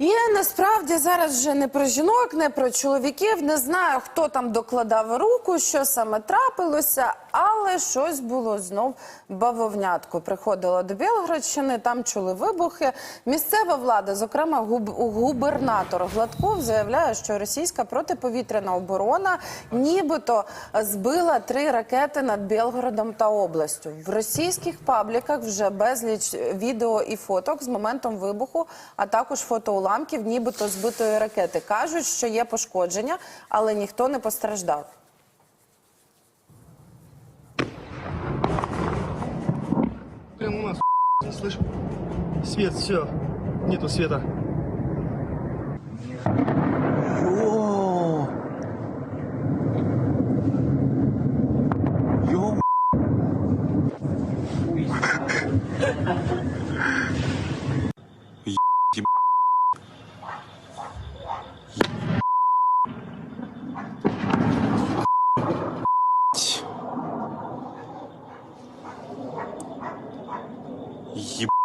І насправді зараз вже не про жінок, не про чоловіків. Не знаю, хто там докладав руку, що саме трапилося, але щось було знов бавовнятко. Приходила до Білградщини, там чули вибухи. Місцева влада, зокрема губ- губернатор Гладков, заявляє, що російська протиповітряна оборона нібито збила три ракети над Білгородом та областю. В російських пабліках вже безліч відео і фоток з моментом вибуху, а також фото уламків, нібито збитої ракети. Кажуть, що є пошкодження, але ніхто не постраждав. Прям у нас не слышь. Свет, все. Нету света. О! Ё- Еб...